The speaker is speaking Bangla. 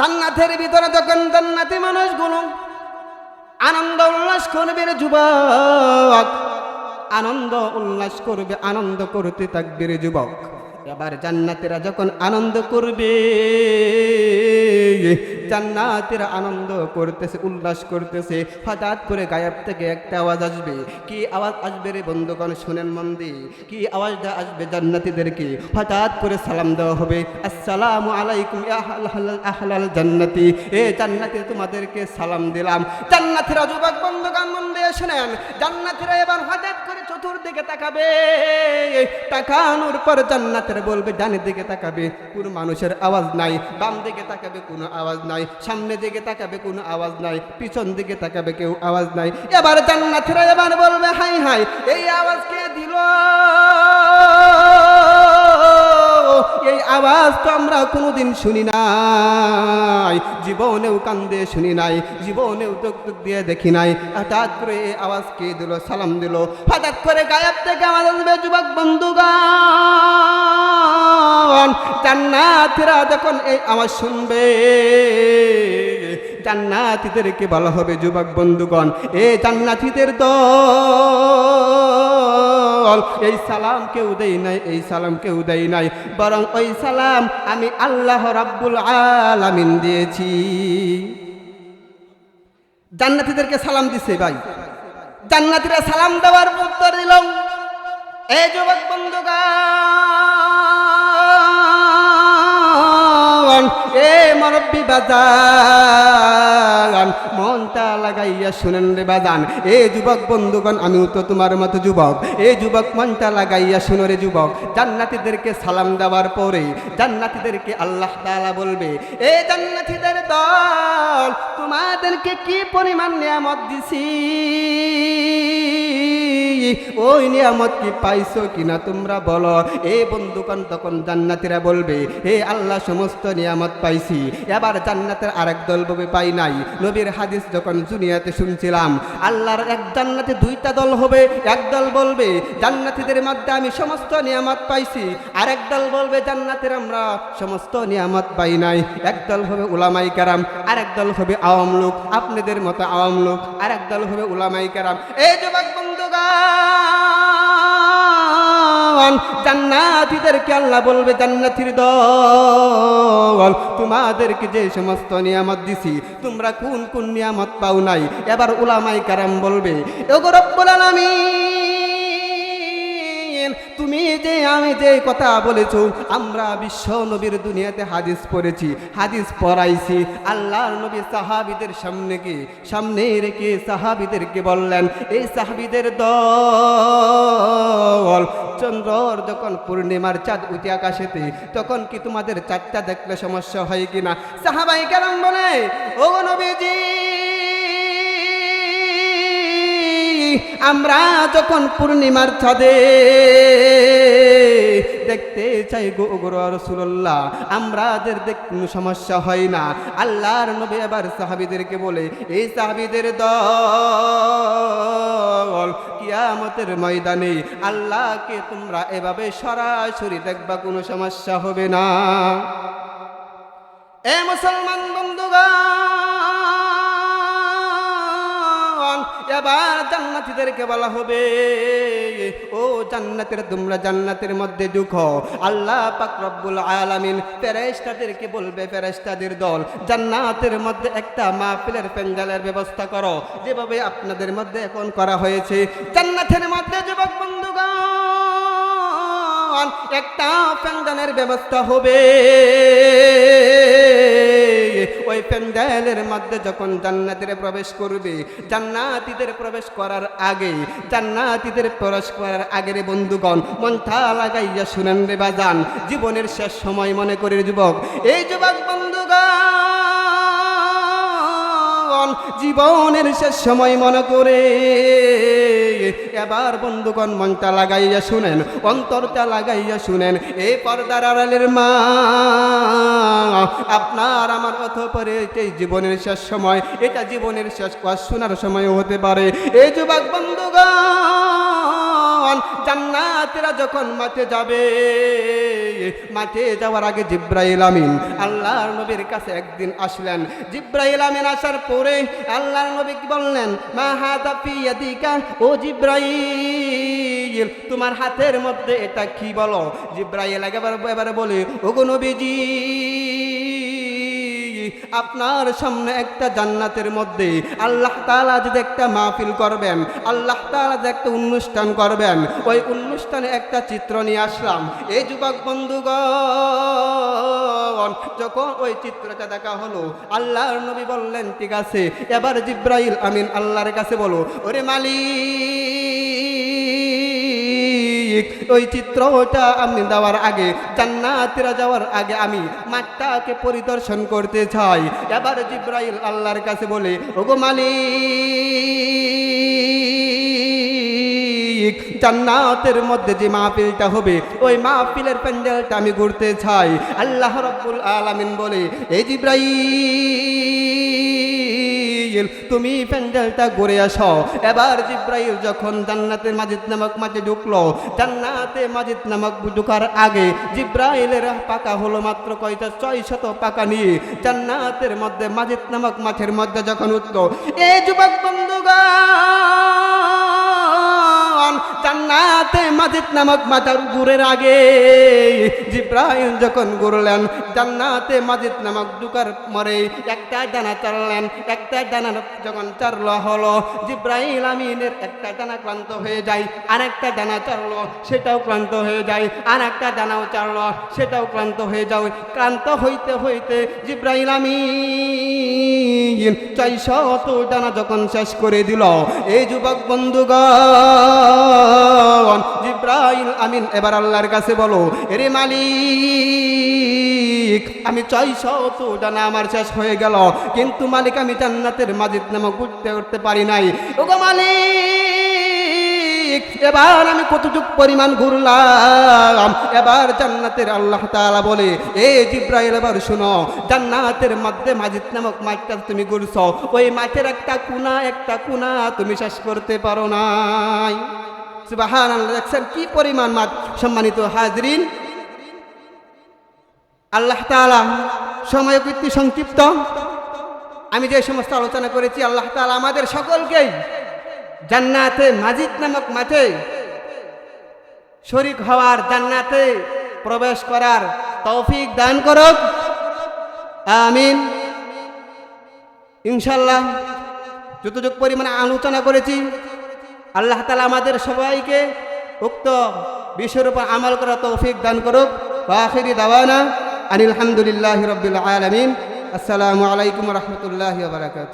জান্নাতের ভিতরে তখন জান্নাতি মানুষগুলো আনন্দ উল্লাস করবে যুবক, আনন্দ উল্লাস করবে, আনন্দ করতে থাকবে রে যুবক। এবার জান্নাতেরা যখন আনন্দ করবে জান্নাতেরা আনন্দ করতেছে, উল্লাস করতেছে। হঠাৎ করে গায়েব থেকে একটা আওয়াজ আসবে। কি আওয়াজ আসবে রে বন্ধুগণ, শোনেন মন দিয়ে কি আওয়াজটা আসবে জান্নাতীদেরকে? হঠাৎ করে সালাম দেওয়া হবে। আসসালামু আলাইকুম আহলাল- জান্নাতি। এ জান্নাতি তোমাদেরকে সালাম দিলাম। জান্নাতীরা যুবক বন্ধুগণ মন দিয়ে শুনেন। জান্নাতীরা এবার হঠাৎ করে চতুর্দিকে তাকাবে। তাকানোর পর জান্নাতের বলবে ডানের দিকে তাকাবে। কোনো মানুষের আওয়াজ নাই, বাম দিকে তাকাবে, কোনো আওয়াজ নাই। সামনে দিকে তাকাবে কোনো আওয়াজ নাই, পিছন দিকে তাকাবে কেউ আওয়াজ নাই। এবার জান্নাতীরা এবার বলবে, হাই হাই, এই আওয়াজ কে দিল? এই আওয়াজ তো আমরা কোনোদিন শুনি নাই, জীবনেও কান্দে শুনি নাই, জীবনেও চোখ দিয়ে দেখি নাই। হঠাৎ করে এই আওয়াজ কে দিল? সালাম দিল। হঠাৎ করে গায়েব থেকে আসবে যুবক বন্ধুগান জান্নাতিরা যখন এই আওয়াজ শুনবে জান্নাতিদেরকে বলা হবে যুবক বন্ধুগণ, এ জান্নাতিদের দল, এই সালাম কেউ দেই নাই, এই সালাম কেউ দেই নাই, বরং ওই সালাম আমি আল্লাহ রাব্বুল আলামিন দিয়েছি। জান্নাতীদেরকে সালাম দিছে ভাই। জান্নাতীরা সালাম দেওয়ার উত্তর দিল এই যুবক বন্ধুগান বাজান। মনটা লাগাইয়া শুনেন রে বাজান, এ যুবক বন্ধুগণ, আমিও তো তোমার মতো যুবক। এ যুবক মনটা লাগাইয়া শুনো রে যুবক, জান্নাতীদেরকে সালাম দেওয়ার পরে জান্নাতীদেরকে আল্লাহ তাআলা বলবে, এ জান্নাতীদের দল, তোমাদেরকে কি পরিমাণ নিয়ামত দিছি? ওই নিয়ামত কি পাইছো কিনা তোমরা বলো। এ বন্ধুগণ, তখন জান্নাতীরা বলবে, হে আল্লাহ, সমস্ত নিয়ামত পাইছি। এবার জান্নাতের আরেক দল বলবে পাই নাই। নবীর হাদিস যখন দুনিয়াতে শুনছিলাম, আল্লাহর এক জান্নাতে দুইটা দল হবে। এক দল বলবে, জান্নাতীদের মধ্যে আমি সমস্ত নিয়ামত পাইছি। আরেক দল বলবে, জান্নাতের আমরা সমস্ত নিয়ামত পাই নাই। এক দল হবে উলামাই কারাম, আরেক দল হবে আওয়াম লোক আপনাদের মতো আওয়াম লোক আরেক দল হবে উলামাই কারাম। এই যুবক বন্ধুগান জান্নাতীদেরকে আল্লাহ বলবে, জান্নাতির দল, তোমাদেরকে যে সমস্ত নিয়ামত দিছি, তোমরা কোন কোন নিয়ামত পাও নাই? এবার ওলামাই কারাম বলবে ওগো রব্বুল আলামিন তুমি যে আমি যে কথা বলেছ, আমরা বিশ্ব নবীর দুনিয়াতে হাদিস পড়েছি, হাদিস পড়াইছি। আল্লাহর নবী সাহাবিদের সামনে কি, সামনে রেখে সাহাবিদেরকে বললেন, এই সাহাবিদের দল, চন্দ্রর যখন পূর্ণিমার চাঁদ উঠে আকাশেতে, তখন কি তোমাদের চাঁদটা দেখলে সমস্যা হয় কিনা? সাহাবাই কেরাম বলে, ও নবীজি আমরা যখন পূর্ণিমার ছাদে দেখতে চাই গো রসুল্লাহ আমাদের দেখ কোনো সমস্যা হয় না। আল্লাহর নবী আবার সাহাবিদেরকে বলে, এই সাহাবিদের দল কিয়ামতের ময়দানে আল্লাহকে তোমরা এভাবে সরাসরি দেখবা, কোনো সমস্যা হবে না। এ মুসলমান বন্ধুগণ এবার জান্নাতীদেরকে বলা হবে। ও জান্নাতের, তোমরা জান্নাতের মধ্যে ঢুকো। আল্লাহ পাক রব্বুল আলামিন ফেরেশতাদেরকে বলবে, ফেরেশতাদের দল, জান্নাতের মধ্যে একটা মাহফিলের প্যান্ডেলের ব্যবস্থা করো। যেভাবে আপনাদের মধ্যে এখন করা হয়েছে, জান্নাতের মধ্যে যুবক বন্ধুগণ, একটা প্যান্ডেলের ব্যবস্থা হবে। প্যান্ডেলের মধ্যে যখন জান্নাতিরে প্রবেশ করবে, জান্নাতিদের প্রবেশ করার আগে, জান্নাতিদের প্রবেশ করার আগের বন্ধুগণ মন্থা লাগাইয়া শুনেন রে বাজান, জীবনের শেষ সময় মনে করে যুবক, এই যুবক বন্ধুগণ! জীবনের শেষ সময় মনে করে। এবার বন্ধুগণ মনটা লাগাইয়া শুনেন, অন্তরটা লাগাইয়া শুনেন, এ পর্দার আড়ালের মা, আপনার আমার অথপরে এই জীবনের শেষ সময়, এটা জীবনের শেষ কাজ শোনার সময় হতে পারে। এই যুবক বন্ধুগণ জান্নাতেরা যখন মাঠে যাবে, মাঠে যাওয়ার আগে জিব্রাইল আমিন আল্লাহর নবীর কাছে একদিন আসলেন। জিব্রাইল আমিন আসার পরে আল্লাহর নবী কি বললেন? মা হাতা ও জিব্রাইল, তোমার হাতের মধ্যে এটা কি বলো? জিব্রাইল একেবারে এবারে বলে, ওগো নবীজি আপনার সামনে একটা জান্নাতের মধ্যে আল্লাহ তাআলা যদি একটা মাহফিল করবেন, আল্লাহ তাআলা যদি একটা অনুষ্ঠান করবেন, ওই অনুষ্ঠানে একটা চিত্র নিয়ে আসলাম। এই যুবক বন্ধুগণ, যখন ওই চিত্রটা দেখা হলো, আল্লাহর নবী বললেন, ঠিক আছে, এবার জিব্রাইল আমিন আল্লাহর কাছে বলো, ওরে মালিক ওই চিত্রটা আমি দেওয়ার আগে, জান্নাতিরা যাওয়ার আগে আমি মাঠটাকে পরিদর্শন করতে চাই। এবার জিব্রাইল আল্লাহর কাছে বলে, ওগো মালিক, জান্নাতের মধ্যে যে মাহফিলটা হবে, ওই মাহফিলের প্যান্ডেলটা আমি ঘুরতে চাই। আল্লাহ রব্বুল আলামিন বলে এই জিব্রাইল তুমি প্যান্ডেলটা ঘুরে আসো। এবার জিব্রাইল যখন জান্নাতের মাজিদ নামক মাঝে ঢুকলো, জান্নাতে মাজিদ নামক ঢুকার আগে জিব্রাইলের পাকা হলো মাত্র কয়টা? ছয় শত পাকা নিয়ে জান্নাতের মধ্যে, মাজিদ নামক মাঠের মধ্যে যখন উঠল এই যুবক বন্ধুগণ জান্নাতে মাজিদ নামক মাথার গুরের আগে জিব্রাইল যখন ঘুরলেন, জান্নাতে মাজিদ নামক দুকার মরে একটা ডানা চাললেন একটা ডানা যখন চারল হলো জিব্রাইল আমিনের একটা ডানা ক্লান্ত হয়ে যায় আর একটা ডানা চারলো সেটাও ক্লান্ত হয়ে যায় আর একটা ডানাও চারলো সেটাও ক্লান্ত হয়ে যাও ক্লান্ত হইতে হইতে জিব্রাইল আমিন চাইশত ডানা যখন শেষ করে দিল। এই যুবক বন্ধুগণ, জিব্রাইল আমিন, এবার আল্লাহর কাছে বলো, এরে মালিক, আমি চাইশত ডানা আমার শেষ হয়ে গেল, কিন্তু মালিক আমি জান্নাতের মাজিদ নামক উঠতে উঠতে পারি নাই। ওগো মালিক! এবার আমি কতটুক পরিমাণ ঘুরলাম? এবার জান্নাতের আল্লাহ তাআলা বলে, এ জিব্রাইল, এবার শুনো, জান্নাতের মধ্যে মাজিদ নামক মাঠটা তুমি ঘুরছো। ওই মাঠের একটা কুনা একটা কুনা তুমি শেষ করতে পারো নাই। দেখছেন কি পরিমাণ মাঠ? সম্মানিত হাজরিন, আল্লাহ তাআলা সময় কীর্তি সংক্ষিপ্ত। আমি যে সমস্ত আলোচনা করেছি, আল্লাহ তাআলা আমাদের সকলকেই জান্নাতে মাজিদ নামক মাঠে শরিক হওয়ার জান্নাতে প্রবেশ করার তৌফিক দান করুক। আমিন। ইনশাল্লাহ যতটুক পরিমাণে আলোচনা করেছি, আল্লাহ তালা আমাদের সবাইকে উক্ত বিষয়ের উপর আমল করা তৌফিক দান করুক। আখিরি দাওয়ানা আনিল হামদুলিল্লাহ রবিল আলমিন। আসসালামু আলাইকুম রহমতুল্লাহ বারকাত